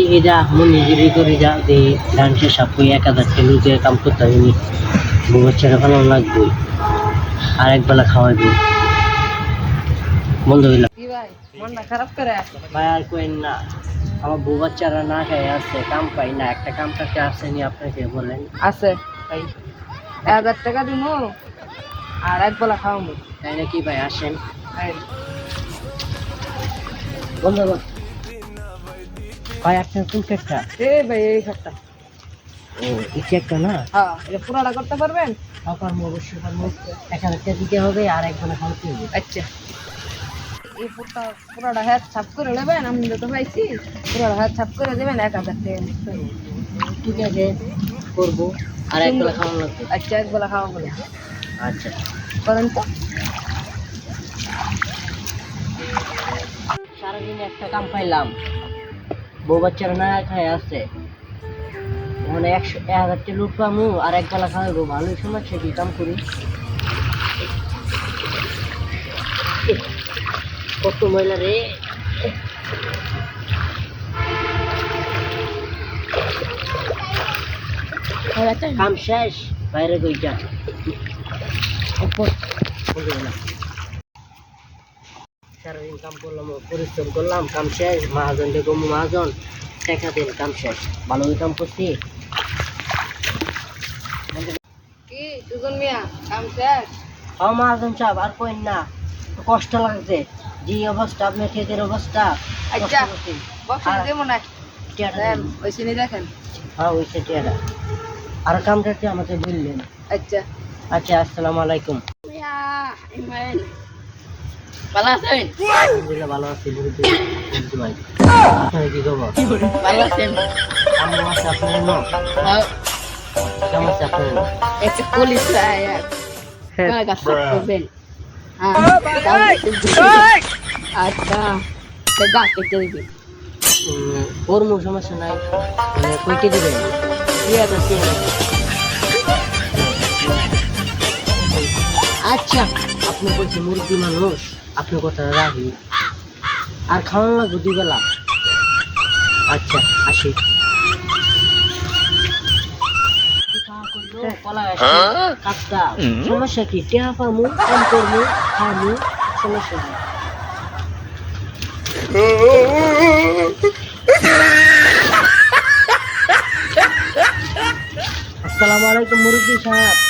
ঠিকই যা মন্দিরি করে যা দিয়ে ডান্সের সাপ করে এক হাজার কিলো দিয়ে কাম করতে হয়নি গোবর ছেড়ে ভালো লাগবে আর এক বেলা খাওয়াইব বন্ধ হইল। ভাই মনটা খারাপ করে? ভাই আর কোয়েন না আমার বউ বাচ্চারা না খাই আসছে কাম পাই না একটা কাম কাটতে আসেনি আপনাকে বলেন। আছে ভাই। এক হাজার টাকা দিব আর এক বেলা খাওয়াবো তাই নাকি ভাই আসেন। বন্ধ। ভাই আপনার কোন কেকটা? এ ভাই এই খাটটা ও এই কেকটা না? হ্যাঁ এটা পুরাটা করতে পারবেন? আপনার অবশ্যই পারব। এক হাজার টাকা দিতে হবে আর এক বেলা খাওয়াতে হবে আচ্ছা। এই পুরোটা পুরোটা হাত ছাপ করে নেবেন আমি তো পাইছি পুরোটা হাত ছাপ করে দেবেন এক হাজার টাকা ঠিক আছে করব। আর এক বেলা খাওয়ানো লাগবে। আচ্ছা এক বেলা খাওয়া বলে আচ্ছা। করেন তো। সারাদিন একটা কাম পাইলাম। বউ বাচ্চারা না খায় আসছে মানে একশো এক হাজার টাকা লুট পামু আর এক বেলা খাওয়াবো ভালোই সমস্যা কি কাম করি? কত মহিলা রে। কাম শেষ বাইরে গই যা উপর বলতে গেলাম সারাদিন কাম করলাম পরিশ্রম করলাম কাম শেষ মহাজন দেখো মহাজন টাকা দিন কাম শেষ। ভালোই কাম করছি। কি সুজন মিয়া কাম শেষ? ও মহাজন সাহেব আর কইন না কষ্ট লাগছে। যে অবস্থা আপনার ক্ষেতের অবস্থা আচ্ছা। বক্সে দেবো না। ওই সিনে দেখেন। হ্যাঁ ওই সে টিয়াটা। আর কামটা কি আমাকে বললেন আচ্ছা। আচ্ছা আসসালামু আলাইকুম। ভালো আছেন? ভালো আছি বুঝতে বুঝতে ভাই। কি খবর? ভালো আছেন? কেমন আছে আপনার ন কেমন আছে আপনার ন একটা পুলিশ করবেন হ্যাঁ। আচ্ছা কেটে দিবি। ওর মো সমস্যা নাই। মানে দিবেন হাজার আচ্ছা। আপনি বলছি মুরগি মানুষ। আপনি কথা রাখি। আর খাওয়ানো লাগবে দুই বেলা। আচ্ছা আসি। গাছ, কাঁচা। সমস্যা কি? টেহা পামু কাম করমু খামু সমস্যা কি? আসসালামু আলাইকুম মুরব্বী সাহেব।